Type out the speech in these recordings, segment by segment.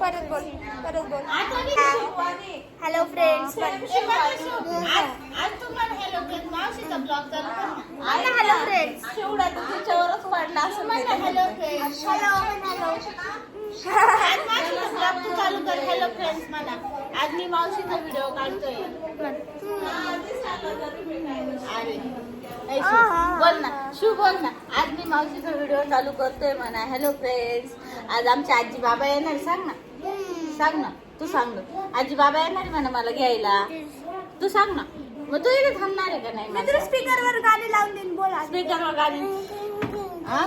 परत बोल परत बोल. हॅलो फ्रेंड्स हॅलो फ्रेंड्स शेवडा तर तिच्यावरच पडला असं हॅलो फ्रेंड्स हॅलो हॅलो चालू कर हॅलो फ्रेंड्स मला. आज मी मावशीचा व्हिडिओ काढतोय. बोल. ना. शिव बोल ना. आज मी मावशीचा व्हिडिओ चालू करतोय म्हणा. हॅलो फ्रेंड्स आज आमचे आजी बाबा येणार सांग ना. सांग ना तू सांग. ना. आजी बाबा येणार म्हणा मला घ्यायला. तू सांग ना. मग तू इथे थांबणार आहे का नाही मी तुला स्पीकर वर गाणी लावून देईन बोल आज. स्पीकरवर गाडी हा?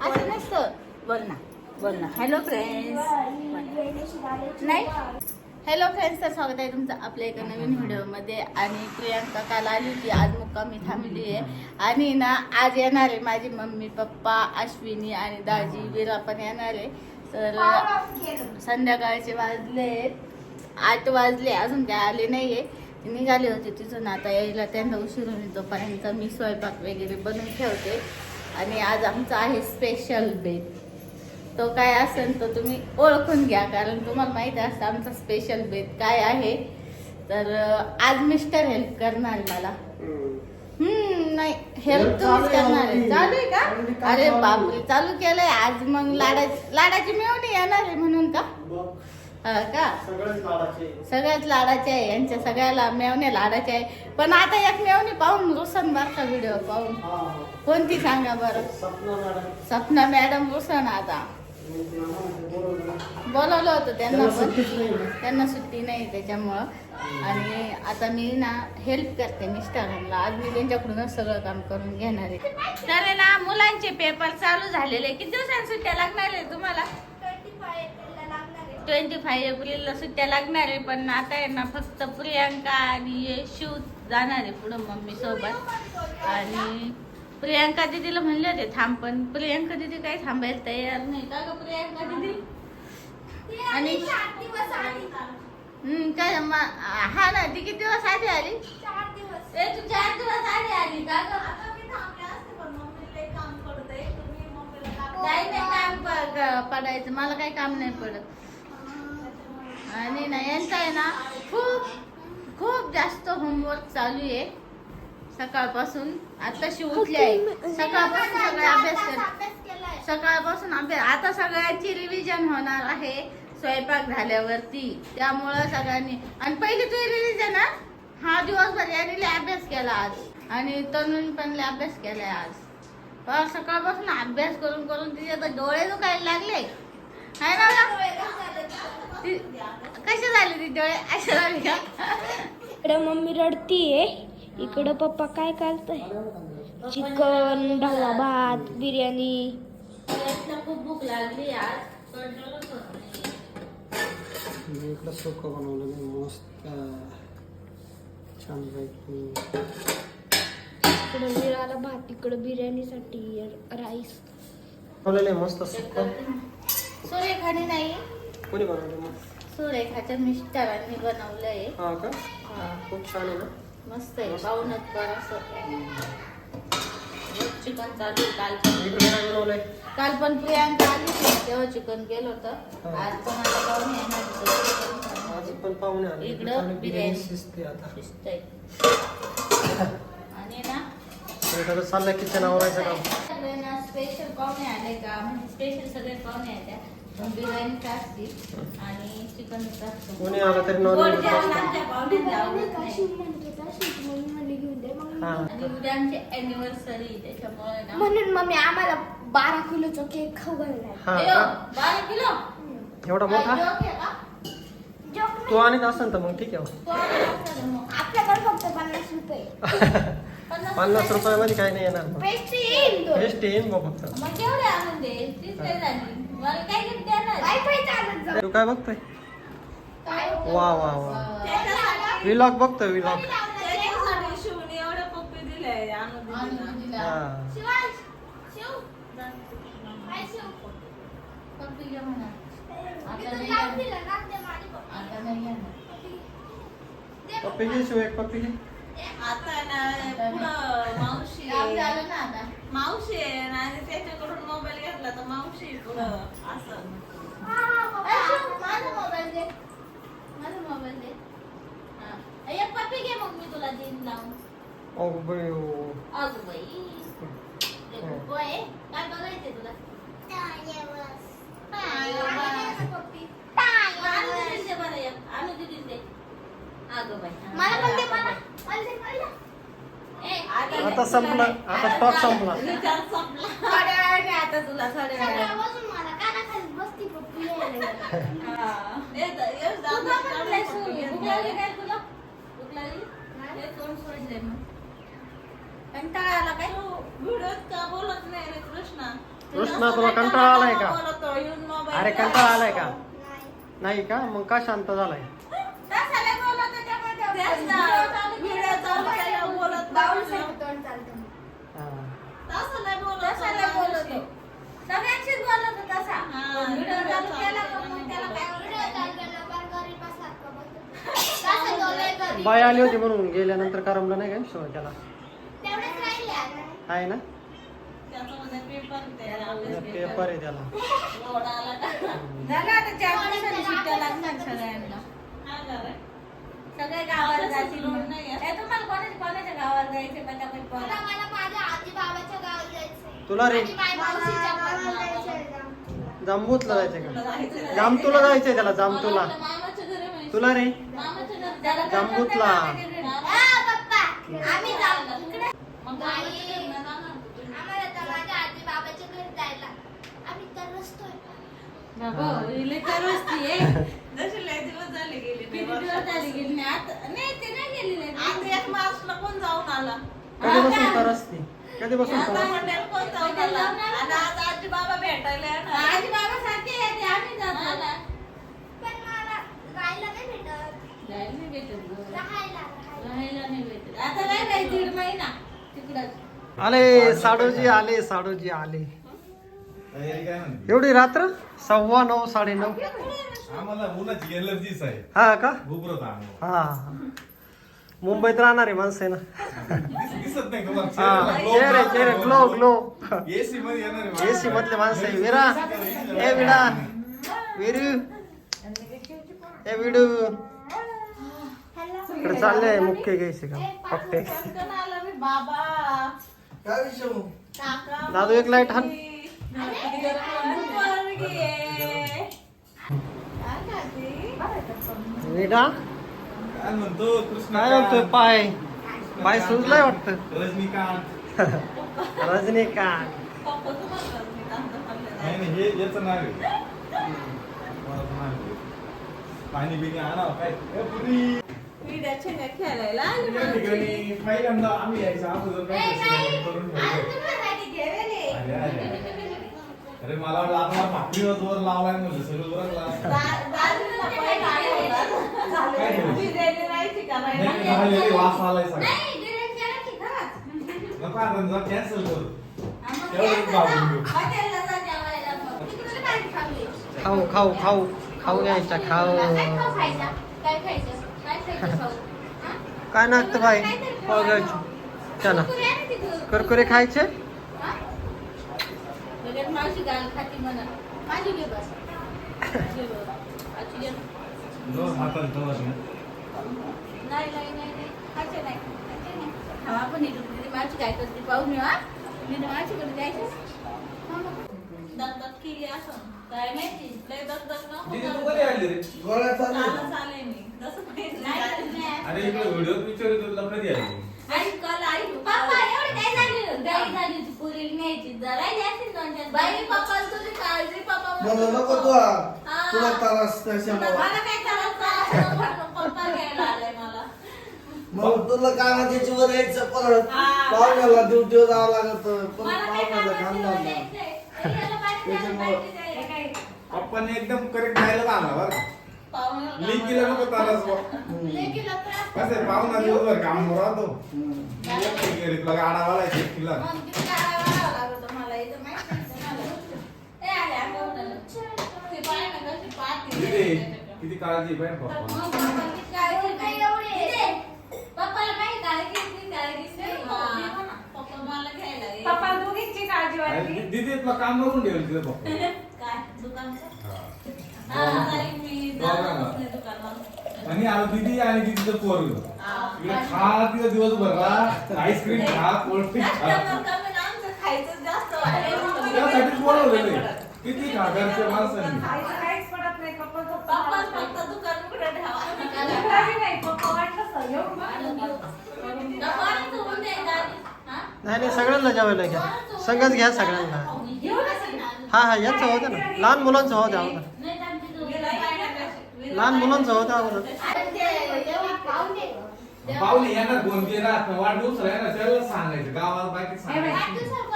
असं नसतं. बोल ना बोल ना. हॅलो फ्रेंड्स नाही? हॅलो फ्रेंड्स तर स्वागत आहे तुमचं आपल्या एका नवीन व्हिडिओमध्ये. आणि प्रियांका काल आली होती. आज मुक्कामी थांबली आहे. आणि ना आज येणार आहे माझी मम्मी पप्पा अश्विनी आणि दाजी विरा पण येणार आहे. तर संध्याकाळचे वाजले आठ वाजले अजून काय आले नाहीये. निघाले होते तिथून. आता यायला त्यांना उशीर होईल तोपर्यंत मी स्वयंपाक वगैरे बनवून ठेवते. आणि आज आमचा आहे स्पेशल बेत तो काय असेल तो तुम्ही ओळखून घ्या कारण तुम्हाला माहिती असतं आमचा स्पेशल बेत काय आहे. तर आज मिस्टर हेल्प करणार मला. हम्म नाही. हेल्प तुम्हीच करणार आहे. चालू आहे का? अरे बापरे चालू केलंय. आज मग लाडाची लाडाची मेवणी येणार आहे म्हणून का? हा का? सगळेच लाडाचे. सगळ्याच लाडाचे आहे. यांच्या सगळ्याला मेवणे लाडाचे आहे. पण आता एक मेवणी पाहून रुसन बरं व्हिडिओ पाहून. हा कोणती सांगा बरं? सपना मॅडम. रुसन आता. बोलवलं होतं त्यांना पण. ना. त्यांना सुट्टी नाही त्याच्यामुळं. आणि आता मी ना हेल्प करते मिस्टरांना. आज मी त्यांच्याकडूनच सगळं काम करून घेणार आहे. तर ना मुलांचे पेपर चालू झालेले किती दिवसांनी सुट्ट्या लागणार आहे तुम्हाला? ट्वेंटी फाय एप्रिलला सुट्ट्या लागणार आहे पण आता आहे ना फक्त प्रियांका आणि शिव जाणार आहे पुढं मम्मी सोबत. आणि प्रियांका दिदीला म्हणले होते थांब पण प्रियांका दिदी काही थांबायला तयार नाही. का ग प्रियांका दिदी? आणि काय हा ना ती किती दिवस आधी आली? ए तू चार दिवस आधी आली. का ग काही नाही काम पडायचं. मला काही काम नाही पडत. आणि ना यांचं आहे ना खूप खूप जास्त होमवर्क चालू आहे. सकाळपासून आताशी उठले आहे. सकाळपासून सगळे अभ्यास कर सकाळपासून अभ्यास आता सगळ्यांची रिव्हिजन होणार आहे. स्वयंपाक झाल्यावरती. त्यामुळं सगळ्यांनी आणि पहिली तू रिव्हिजन हा दिवसभर यांनी अभ्यास केला आज. आणि तरुण पण अभ्यास केलाय आज. सकाळपासून अभ्यास करून करून तिचे आता डोळे दुखायला लागले. आहे ना कसे झाले ती डोळे? असे झाले का? इकडं मम्मी रडतीये. इकडं पप्पा काय करताय? चिकन ढाला भात बिर्याणी. खूप भूक लागली आज. कंट्रोलच होत. नाही. मी इकडं सुकं बनवलं नाही मस्त छान इकडं बिराला भात इकडं बिर्याणीसाठी राईस. बनवलेलं आहे मस्त सुकं. सुरेखाने नाही. कोणी बनवलं मग? सुरेखाच्या मिस्टरांनी बनवलंय हा का? हा, खूप छान आहे ना? मस्त आहे पाहूनच कर असं. चिकन चालू काल इकडे काय बनवलंय काल पण प्रियांका आली होती तेव्हा चिकन केलं होतं. आज पण आता पाहुणे. आज पण पाहुणे आले इकडं बिर्याणी. शिजते आता. शिजतंय आणि ना चाललंय किचन आवरायचं काम. सगळ्यांना स्पेशल पाहुणे आले का? म्हणजे स्पेशल सगळे पाहुणे पण बिर्याणी असती आणि चिकन कोणी आलं तरी पाहुण्यांना आवडत नाही. हा. आणि उद्या आमची अॅनिव्हर्सरी त्याच्यामुळे ना म्हणून मम्मी आम्हाला बारा किलोचा केक खाऊ घालणार हा अयो, का? बारा किलो? एवढा मोठा? तू आणत असेल तर मग ठीक आहे. आपल्याकडे फक्त पन्नास रुपये. पन्नास रुपयामध्ये काही नाही येणार मग. पेस्ट्री येईल तो. टेस्ट येईन बघ फक्त. मग केवढे आणून दे तीच काय झाली. मला काय गिफ्ट देणार. वायफाय चालत जा. तू काय बघतोय? काय? वा वा वा. विलॉग बघतोय विलॉग त्याच्यासाठी शिवने एवढे पप्पी दिले. आणून दिला. शिवाज शिव पण तुझ्या म्हणा पप्पीचे आता नाही पुढं मावशी झालं ना आता मावशी आहे ना त्याच्याकडून मोबाईल घेतला तर मावशी पुढं असं माझा मोबाईल दे माझा मोबाईल दे हा. एक पप्पी घे मग मी तुला देईन लावून अगं बाई हो. अगं बाई हो. काय बघायचंय तुला? आता संपला आता स्टॉक संपला आता तुला. हा. हे हे? हे. कंटाळा आला काय? तू व्हिडिओत का बोलत नाही रे कृष्णा कृष्णा, तुला कंटाळा आलाय का? अरे. कंटाळा आलाय का नाही. का मग का शांत झालाय. बाई आली होती म्हणून गेल्यानंतर करमलं नाही का शो त्याला. आहे ना पेपर आहे त्याला लोड आला का झालं आता चार दिवसांनी सुट्ट्या लागणार सगळ्यांना. हा का रे? सगळे गावाला जातील लोड मग. नाही आहे. ए, तुम्हाला कोणाच्या कोणाच्या गावाला जायचे पटापट बोला. मला मला माझ्या आजी बाबाच्या गावाला जायचंय. तुला रे आणि माझ्या मावशीच्या पण जायचंय. जांबूतला का जायचं नाही. जामतूला जायचंय त्याला जामतूला मामाच्या घरी. तुला रे मामाच्या घरी जांबूतला. मामाच्या घरी. आ, पप्पा, आम्ही जाऊ इकडे. मग मामाच्या घरी नाही जाणार तू. आम्हाला तर माझ्या आजी बाबाच्या घरी जायला आम्ही तर रस्तोय बाबा, हिला तर असती, ए. जशी लय दिवस झाले गेले किती दिवस झाले गेली नाही. आता- नाही, ते नाही गेली नाही. आता एक मार्चला कोण जाऊन आला कधीपासून तरच ती कधीपासून आता तरच हॉटेल कोण जाऊन आला आणि आज आजी बाबा भेटायला येणार. आजी बाबा सारखे येते, आम्ही जातो. हा ना. पण मला राहायला नाही भेटत जायला नाही भेटत गं. राहायला राहायला. राहायला नाही भेटत. आता काय काय दीड महिना तिकडच आले साडूजी आले साडूजी आले तयारी काय म्हणते एवढी रात्र? सव्वा नऊ साडे नऊ. आम्हाला उन्हाची एलर्जीच आहे हा का? घुबरत आम्हाला हा. मुंबईत राहणारे माणसं आहे ना. दिस- दिसत नाही तुम्हाला हा. चेहऱ्याला चेहरे चेहरे ग्लो ग्लो एसी मध्ये येणार एसी मधले माणसं आहे. विरा. ए विडा विरू. ए विडू इकडे चालले मुख्य घ्यायचे का पट्टे पटकन आला मी बाबा. काका दादू एक लाइट आहे. विडा काय म्हणतो? कृष्ण काय म्हणतोय? पाय. पाय सुजलाय वाटतं. रजनीकांत. रजनीकांत. हे याचं नाव आहे? पाणी बिणी आणा काय? पुरी. खेळायला पहिल्यांदा आम्ही यायचं अगोदर? करून. अरे, मला वाटलं आता मला भाकरीवर जोर लावलाय म्हणजे सगळं नाही, नाही? नाही, नाही, वास आलाय सगळा. नको आता कॅन्सल करू हा, भागून. घेऊ. खाऊ खाऊ खाऊ खाऊ घ्यायचा खाऊ काय खाऊ खायचा? काय खायचं? काय खायचं खाऊ? हा? काय नागतं बाई खाऊ. घ्यायची चला? कुरकुरे खायचे लगेच मावशी गाल खाती म्हणा. माझी घे बस. नाही नाही नाही नाही. खायचे नाही. नाही. हा कुठे माझी काय करते पाहून येऊ हा. मी माझ्याकडे जायचं? दगदग केली असं. काय माहिती? लय दगदग नको दीदी तू करू. कधी आली रे? कालच आले मी. नाही नाही. नाही. अरे इकडे व्हिडिओ पिक्चर तुला कधी आली आई काल आई पप्पा एवढी काय झाली गाई झाली होती पुरी न्यायची जरा जास्ती दोन चार बाई पप्पा तुझी काळजी पप्पा मला नको तू हा. तुला त्रास त्याच्यामुळे मला काय करायचं पप्पा घ्यायला आलाय मला मग तुला कामाची वर यायचं परत हा. पाहुण्याला ड्युटीवर जावं लागत परत मला काय काम झालं जायचंय. याला पाहिजे. काय? पप्पाने एकदम करेक्ट जायला आला बरं का पाहुण्याला लिकीला नको त्रास बुवा. लेकीला त्रास कसं आहे, पाहुणा दिवसभर काम राहतो हम्म. तुला गाडावाला आहे शेतीला मग किती ती बाई ना कशी पाहते किती किती काळजी आहे पाहिजे मग पप्पा पप्पा किती काळजी काय नाही. एवढे? इथे. पप्पाला माहिती काळजी किती काळजी नाही. हा. पप्पा मला घ्यायला ये. पप्पा दोघींची काळजी अरे, वाटली दि- दीदी तुला काम करून ठेवलं तिथे पप्पा काय दुकानचं हा. हा जाईन मी जाणारच नाही दुकानात आणि आता दीदी आणि दीदीचं पोरग हा. इकडे खा तिथं दिवसभर खा आईस्क्रीम खा कोल्ड्रिंक खा कस्टमर कमी ना, आमचं खायचं जास्त वाटतं. त्यासाठीच बोलवलेलं आहे. किती घरच्या माणसांनी. खायचं काहीच पडत नाही, पप्पा फक्त दुकान उघडं ठेवा. हा? नाही नाही सगळ्यांना जेवायला घ्या. सगळंच घ्या सगळ्यांना. हा हा यांचं होतं ना. लहान मुलांचं होतं अगोदर. लहान मुलांचं होतं अगोदर. पाहुणे येणार कोणते राहत. नाही. वाढदिवस राहिला त्याला सांगायचं. गावात बाकी सांगायचं.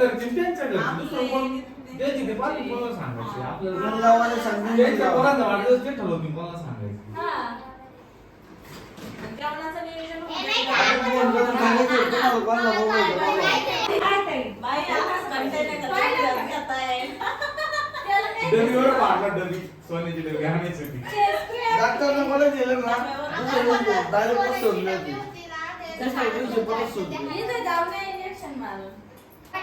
करतील त्यांच्याकडे सांगायची आपल्याला सांगायचं. डबी. एवढं पाडला डबी. डॉक्टरनं मला दिलं ना डायरेक्ट सोडली होती त्या दिवशी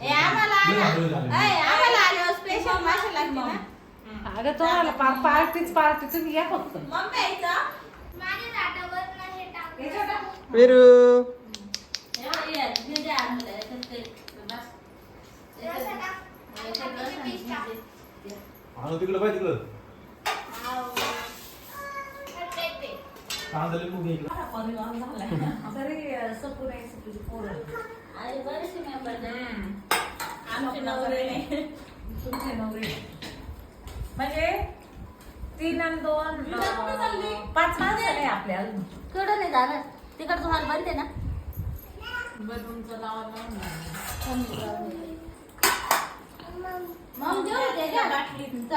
ए आम्हाला आणा. ए, आम्हाला आल्यावर स्पेशल हो मासे लागते ना? तुम्हाला पार पार्टीच पार्टीच घ्या कांदले मुगे. सरे सपू नाही सपूची पोरं. अरे बरेचसे आमचे नवरे. तुमचे नवरे. म्हणजे तीन आणि दोन पाच माणसं नाही आपल्या अजून. कडं नाही जाणार तिकडचं हॉल बनते ना. बलूनचं लावा मग देऊ त्याच्या बाटलीत.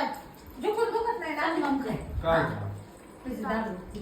जुकून दुखत नाही ना? मग काय? दारू.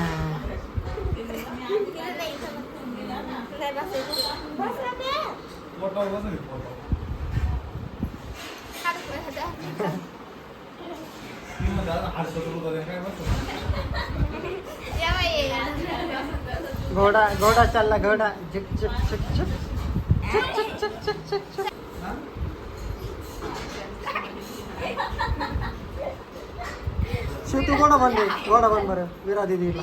घोडा घोडा चालला घोडा. झुक झुक झुक झुक झुक झुक झुक झुक झुक? शेतू घोडा बनले घोडा बन बरं. विरा दिदीला.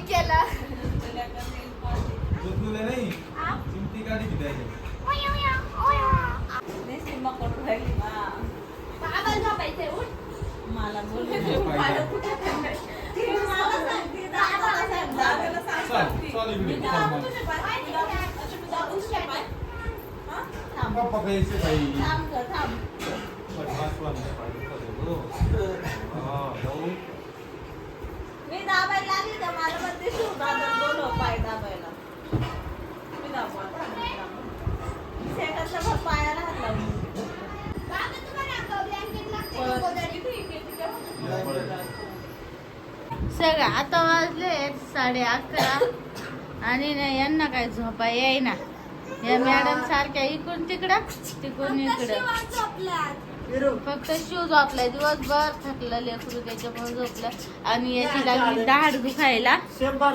नाही. चिमटी काढी मी दाबायला लागली तर मला म्हणते शिव दादा बोलो पाय दाबायला. सगळं. आता वाजले साडे अकरा. आणि ना यांना काय झोपा येईना. या मॅडम सारख्या इकडून तिकडं तिकडून इकडं. फक्त शिव झोपलाय. दिवसभर थकलं लेकरू त्याच्यामुळे झोपलं. आणि याची लागली दाढ दुखायला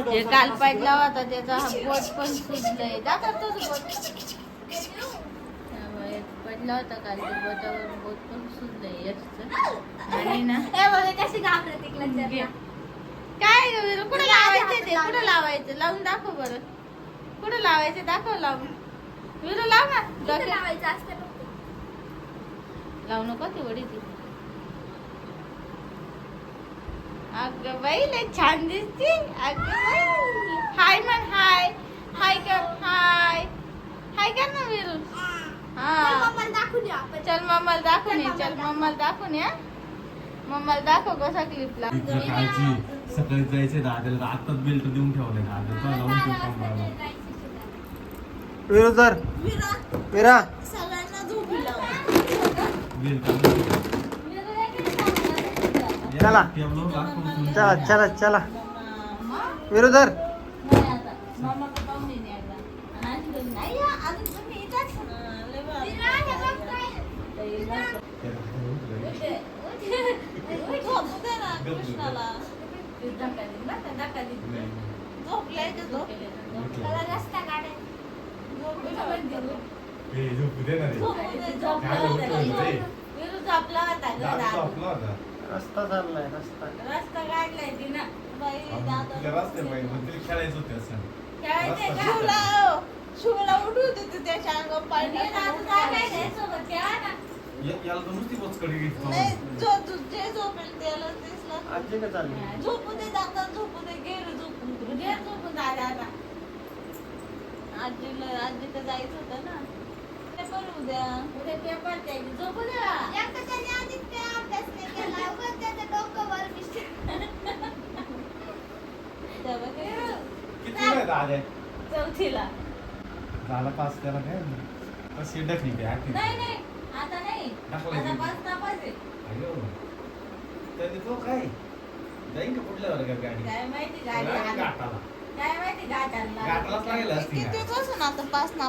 हे काल पाडला होता त्याचा हा बोट पण सुजलंय दाखव तो बोट. पडला होता काल त्या बोटावर बोट पण सुजलंय याचं. आणि ना घे. काय कुठं लावायचं ते? कुठं लावायचं? लावून दाखव बरं. कुठं लावायचं? दाखव लावून. विरू लाव ना. डोक्यात. लावू नको ती वडी ती. अगं बाई लय छान दिसती. अगं बाई. हाय म्हण हाय. हाय कर हाय. हाय कर ना विरू आपण. चल मम्माला दाखवून ये चल मम्माला दाखवून या मम्माला दाखव कसा क्लिपला सकाळी जायचे दादाला आत्ताच बेल्ट देऊन ठेवले दादा लावून ठेव कमराला. विरुद्धर विरा विरा सगळ्यांना झोपी लाव बेल्ट चला. टेबलावर दाखवून ठेवलं. चला चला चला विरुद्धर नाही आता मम्मा का पाहून येईन एकदा आणि आजी बोलली, नाही या, अजून तुम्ही इथंच. झोपू दे ना कृष्णाला धक्का धक्का. झोपलाय का झोप त्याला रस्ता काढायचा. हे झोपू दे ना रे. झोपू दे काय झोपला होतं रे? विरू झोपला होता ग दादा दादा. झोपला होता. रस्ता चाललाय रस्ता. रस्ता काढलाय तिनं. बाई आपण दादा. तिला रस्ते पाहिजे पण तिला खेळायचं होतं असं. खेळायचंय का? शिवला शिवला उठू होते त्याच्या अंगावर पाणी ये दादू, काय काय नाही सोबत खेळा ना. या- याला तर नुसती पोचकडी घेतो नाही जो जो- जे झोपेल त्याला आजी का चालली. झोपू दे दादा झोपू दे गेलं झोपून. घे झोपून दादा आता. आजीला आजीला जायचं होतं ना. ते पण उद्या उद्या पेपर द्यायचे, झोपू दे बाळा. एकदा त्याने आधी ते अभ्यास नाही केला उगाच त्याचं डोकं वर मिस्टर तेव्हा काय किती वेळ दादा चौथीला. झाला पास त्याला काय? कशी डकली ते आठवी नाही नाही. आता नाही. आता? पाच नापास आहे. त्याने तो काय? जाईन का कुठल्या वर्गात गाडी? काय माहिती गाडी गाडी. घाटाला. काय माहिती घाटाला घाटालाच लागेल असती कितीच असं ना आता पाच ना